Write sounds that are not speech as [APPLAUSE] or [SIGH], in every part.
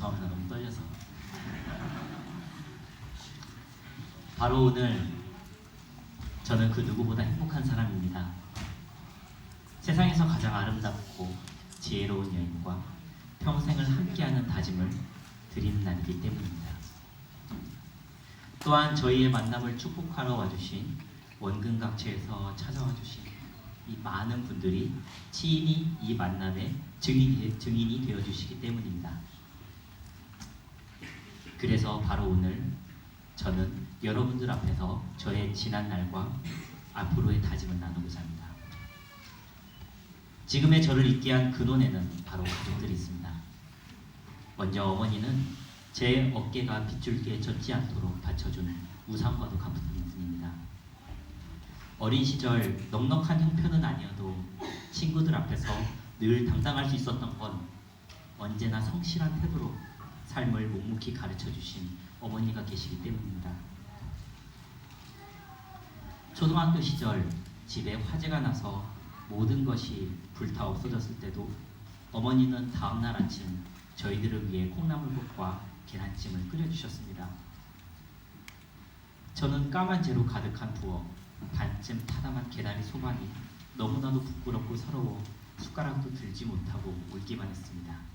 죄송합니다. 너무 떨려서. 바로 오늘 저는 그 누구보다 행복한 사람입니다. 세상에서 가장 아름답고 지혜로운 여인과 평생을 함께하는 다짐을 드린 날이기 때문입니다. 또한 저희의 만남을 축복하러 와주신 원근각처에서 찾아와 주신 이 많은 분들이 친히 이 만남의 증인이, 증인이 되어 주시기 때문입니다. 그래서 바로 오늘 저는 여러분들 앞에서 저의 지난 날과 앞으로의 다짐을 나누고자 합니다. 지금의 저를 있게 한 근원에는 바로 가족들이 있습니다. 먼저 어머니는 제 어깨가 빗줄기에 젖지 않도록 받쳐준 우상과도 같은 분입니다. 어린 시절 넉넉한 형편은 아니어도 친구들 앞에서 늘 당당할 수 있었던 건 언제나 성실한 태도로 삶을 묵묵히 가르쳐 주신 어머니가 계시기 때문입니다. 초등학교 시절 집에 화재가 나서 모든 것이 불타 없어졌을 때도 어머니는 다음날 아침 저희들을 위해 콩나물국과 계란찜을 끓여주셨습니다. 저는 까만 재로 가득한 부엌, 반쯤 타담한 계란이 소반이 너무나도 부끄럽고 서러워 숟가락도 들지 못하고 울기만 했습니다.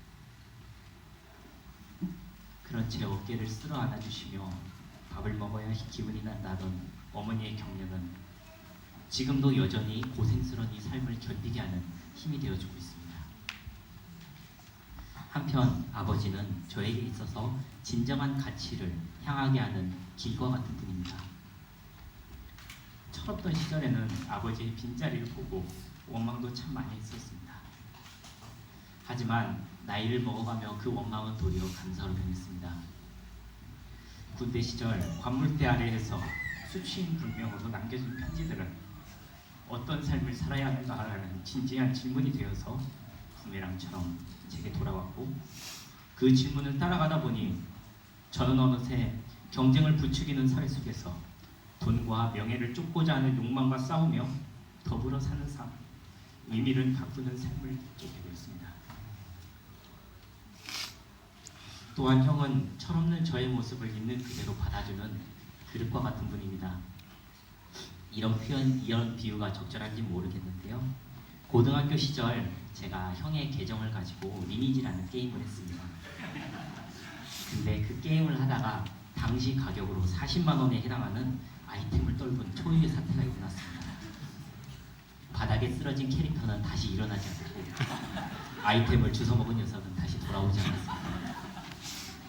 그런 제 어깨를 쓸어 안아주시며 밥을 먹어야 기분이 나던 어머니의 격려는 지금도 여전히 고생스러운 이 삶을 견디게 하는 힘이 되어주고 있습니다. 한편 아버지는 저에게 있어서 진정한 가치를 향하게 하는 길과 같은 분입니다. 철없던 시절에는 아버지의 빈자리를 보고 원망도 참 많이 했었습니다. 하지만 나이를 먹어가며 그 원망은 도리어 감사로 변했습니다. 군대 시절 관물대 아래에서 수치인 불명으로 남겨진 편지들은 어떤 삶을 살아야 하는가라는 진지한 질문이 되어서 부메랑처럼 제게 돌아왔고 그 질문을 따라가다 보니 저는 어느새 경쟁을 부추기는 사회 속에서 돈과 명예를 쫓고자 하는 욕망과 싸우며 더불어 사는 삶, 의미를 바꾸는 삶을 느끼게 되었습니다. 또한 형은 철없는 저의 모습을 있는 그대로 받아주는 그릇과 같은 분입니다. 이런 표현, 이런 비유가 적절한지 모르겠는데요. 고등학교 시절 제가 형의 계정을 가지고 리니지라는 게임을 했습니다. 근데 그 게임을 하다가 당시 가격으로 40만 원에 해당하는 아이템을 떨군 초유의 사태가 일어났습니다. 바닥에 쓰러진 캐릭터는 다시 일어나지 않고 아이템을 주워먹은 녀석은 다시 돌아오지 않았습니다.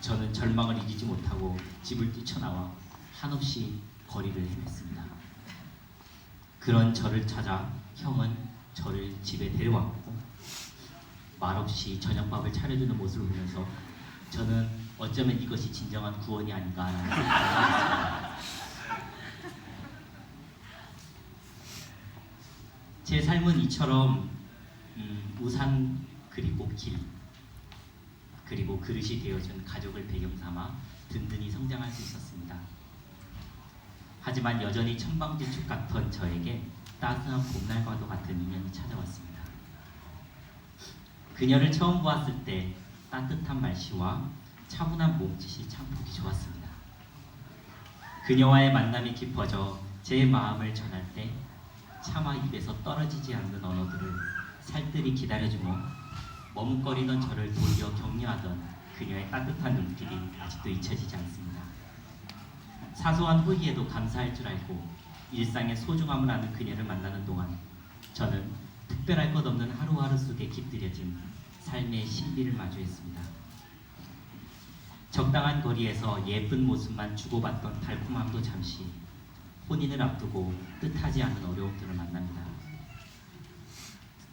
저는 절망을 이기지 못하고 집을 뛰쳐나와 한없이 거리를 헤맸습니다. 그런 저를 찾아 형은 저를 집에 데려왔고 말없이 저녁밥을 차려주는 모습을 보면서 저는 어쩌면 이것이 진정한 구원이 했습니다. 제 삶은 이처럼 음, 우산 그리고 길 그리고 그릇이 되어준 가족을 배경 삼아 든든히 성장할 수 있었습니다. 하지만 여전히 천방지축 같던 저에게 따스한 봄날과도 같은 인연이 찾아왔습니다. 그녀를 처음 보았을 때 따뜻한 말씨와 차분한 몸짓이 참 보기 좋았습니다. 그녀와의 만남이 깊어져 제 마음을 전할 때 차마 입에서 떨어지지 않는 언어들을 살뜰히 기다려주며 머뭇거리던 저를 돌려 격려하던 그녀의 따뜻한 눈길이 아직도 잊혀지지 않습니다. 사소한 호의에도 감사할 줄 알고 일상의 소중함을 아는 그녀를 만나는 동안 저는 특별할 것 없는 하루하루 속에 깃들여진 삶의 신비를 마주했습니다. 적당한 거리에서 예쁜 모습만 주고받던 달콤함도 잠시 혼인을 앞두고 뜻하지 않은 어려움들을 만납니다.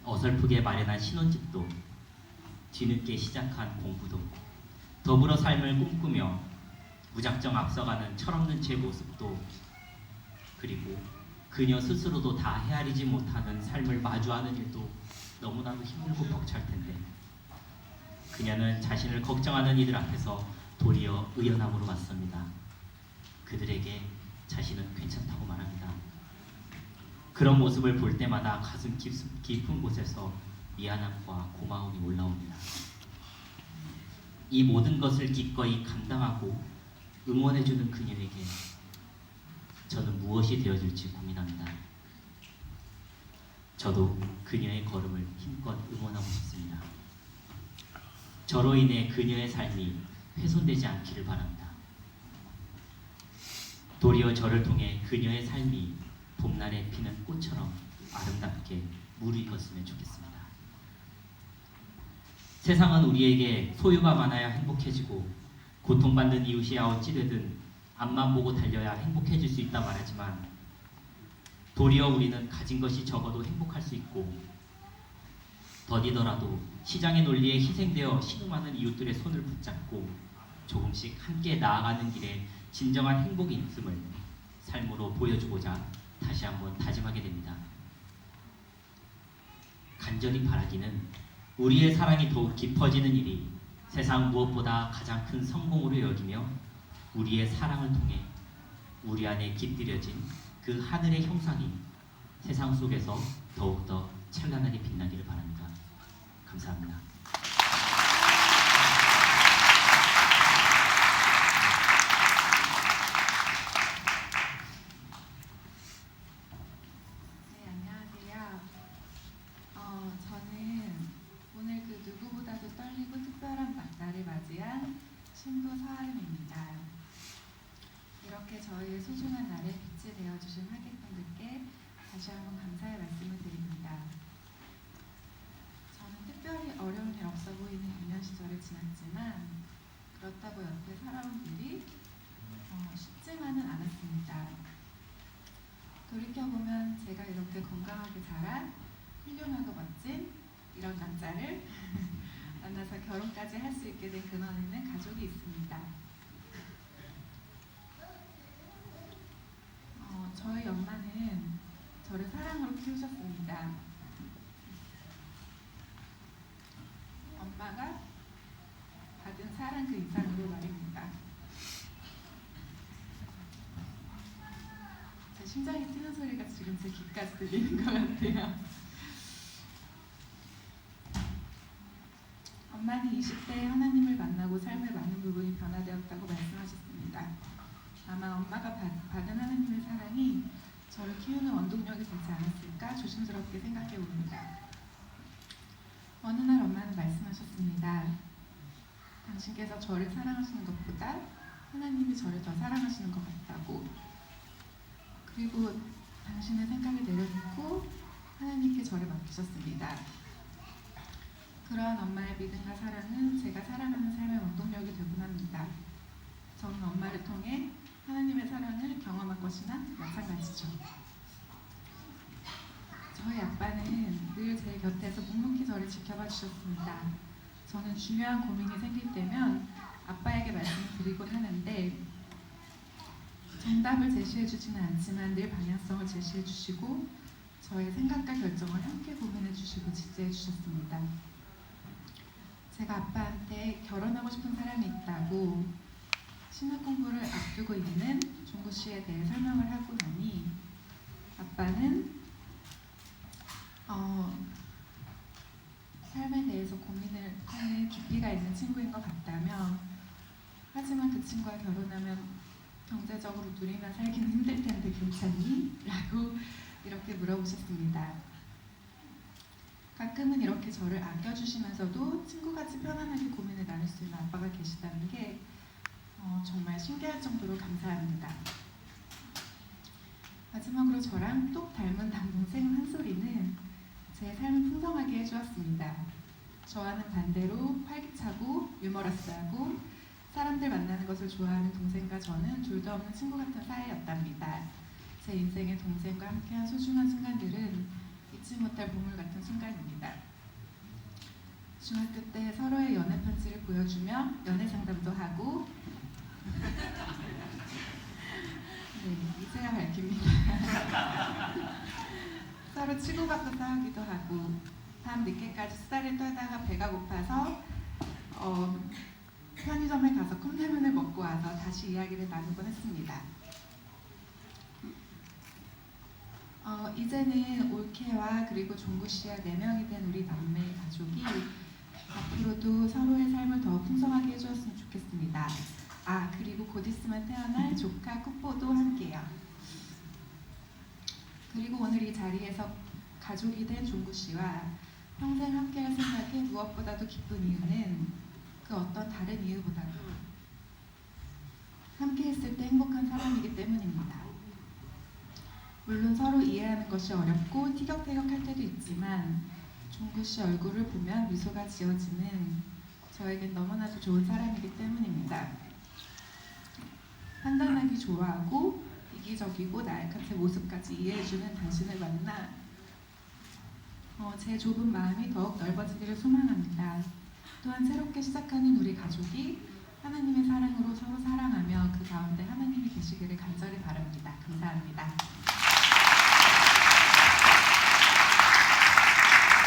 어설프게 마련한 신혼집도 뒤늦게 시작한 공부도 더불어 삶을 꿈꾸며 무작정 앞서가는 철없는 제 모습도 그리고 그녀 스스로도 다 헤아리지 못하는 삶을 마주하는 일도 너무나도 힘들고 벅찰 텐데 그녀는 자신을 걱정하는 이들 앞에서 도리어 의연함으로 맞섭니다. 그들에게 자신은 괜찮다고 말합니다. 그런 모습을 볼 때마다 가슴 깊, 깊은 곳에서 미안함과 고마움이 올라옵니다. 이 모든 것을 기꺼이 감당하고 응원해주는 그녀에게 저는 무엇이 되어줄지 고민합니다. 저도 그녀의 걸음을 힘껏 응원하고 싶습니다. 저로 인해 그녀의 삶이 훼손되지 않기를 바랍니다. 도리어 저를 통해 그녀의 삶이 봄날에 피는 꽃처럼 아름답게 무르익었으면 좋겠습니다. 세상은 우리에게 소유가 많아야 행복해지고 고통받는 이웃이야 어찌되든 앞만 보고 달려야 행복해질 수 있다 말하지만 도리어 우리는 가진 것이 적어도 행복할 수 있고 더디더라도 시장의 논리에 희생되어 신음하는 이웃들의 손을 붙잡고 조금씩 함께 나아가는 길에 진정한 행복이 있음을 삶으로 보여주고자 다시 한번 다짐하게 됩니다. 간절히 바라기는 우리의 사랑이 더욱 깊어지는 일이 세상 무엇보다 가장 큰 성공으로 여기며 우리의 사랑을 통해 우리 안에 깃들여진 그 하늘의 형상이 세상 속에서 더욱더 찬란하게 빛나기를 바랍니다. 감사합니다. 네, 안녕하세요. 어, 저는 오늘 그 누구보다도 떨리고 특별한 마- 날을 맞이한 신부 서아름입니다. 이렇게 저희의 소중한 날에 빛이 되어주신 하객분들께 다시 한번 감사의 말씀을 드립니다. 저는 특별히 어려운 일 없어 보이는 유년 시절을 지났지만 그렇다고 옆에 살아온 일이 어, 쉽지만은 않았습니다. 돌이켜보면 제가 이렇게 건강하게 자란 훌륭하고 멋진 이런 남자를 만나서 결혼까지 할 수 있게 된 근원에는 가족이 있습니다. 어, 저희 엄마는 저를 사랑으로 키우셨습니다. 엄마가 받은 사랑 그 이상으로 말입니다. 제 심장이 뛰는 소리가 지금 제 귀까지 들리는 것 같아요. 엄마는 20대에 하나님을 만나고 삶의 많은 부분이 변화되었다고 말씀하셨습니다. 아마 엄마가 받- 받은 하나님의 사랑이 저를 키우는 원동력이 되지 않았을까 조심스럽게 생각해 봅니다. 어느 날 엄마는 말씀하셨습니다. 당신께서 저를 사랑하시는 것보다 하나님이 저를 더 사랑하시는 것 같다고. 그리고 당신의 생각을 내려놓고 하나님께 저를 맡기셨습니다. 그러한 엄마의 믿음과 사랑은 제가 살아가는 삶의 원동력이 되곤 합니다. 저는 엄마를 통해 하나님의 사랑을 경험한 것이나 마찬가지죠. 저희 아빠는 늘 제 곁에서 묵묵히 저를 지켜봐 주셨습니다. 저는 중요한 고민이 생길 때면 아빠에게 말씀을 드리곤 하는데 정답을 제시해 주지는 않지만 늘 방향성을 제시해 주시고 저의 생각과 결정을 함께 고민해 주시고 지지해 주셨습니다. 제가 아빠한테 결혼하고 싶은 사람이 있다고 신학 공부를 앞두고 있는 종구 씨에 대해 설명을 하고 나니 아빠는 어, 삶에 대해서 고민을 하는 깊이가 있는 친구인 것 같다며 하지만 그 친구와 결혼하면 경제적으로 누리며 살기는 힘들 텐데 괜찮니? 라고 이렇게 물어보셨습니다. 가끔은 이렇게 저를 아껴주시면서도 친구같이 편안하게 고민을 나눌 수 있는 아빠가 계시다는 게 어, 정말 신기할 정도로 감사합니다. 마지막으로 저랑 똑 닮은 남동생 한솔이는 제 삶을 풍성하게 해주었습니다. 저와는 반대로 활기차고 유머러스하고 사람들 만나는 것을 좋아하는 동생과 저는 둘도 없는 친구 같은 사이였답니다. 제 인생의 동생과 함께한 소중한 순간들은 잊지 못할 보물 같은 순간입니다. 중학교 때 서로의 연애 편지를 보여주며 연애 상담도 하고 [LAUGHS] 네, 이제야 밝힙니다. [LAUGHS] 서로 치고받고 싸우기도 하고 밤 늦게까지 수다를 떨다가 배가 고파서 어, 편의점에 가서 컵라면을 먹고 와서 다시 이야기를 나누곤 했습니다. 어, 이제는 올케와 그리고 종구 씨와 네 명이 된 우리 남매 가족이 앞으로도 서로의 삶을 더 풍성하게 해주. 주었으면 좋겠습니다. 아 그리고 곧 있으면 태어날 조카 쿠뽀도 함께요. 그리고 오늘 이 자리에서 가족이 된 종구 씨와 평생 함께할 생각에 무엇보다도 기쁜 이유는 그 어떤 다른 이유보다도 함께했을 때 행복한 사람이기 때문입니다. 물론 서로 이해하는 것이 어렵고 티격태격할 때도 있지만 종구 씨 얼굴을 보면 미소가 지어지는 저에겐 너무나도 좋은 사람이기 때문입니다. 판단하기 좋아하고 이기적이고 나약한 제 모습까지 이해해주는 당신을 만나 어, 제 좁은 마음이 더욱 넓어지기를 소망합니다. 또한 새롭게 시작하는 우리 가족이 하나님의 사랑으로 서로 사랑하며 그 가운데 하나님이 계시기를 간절히 바랍니다. 감사합니다.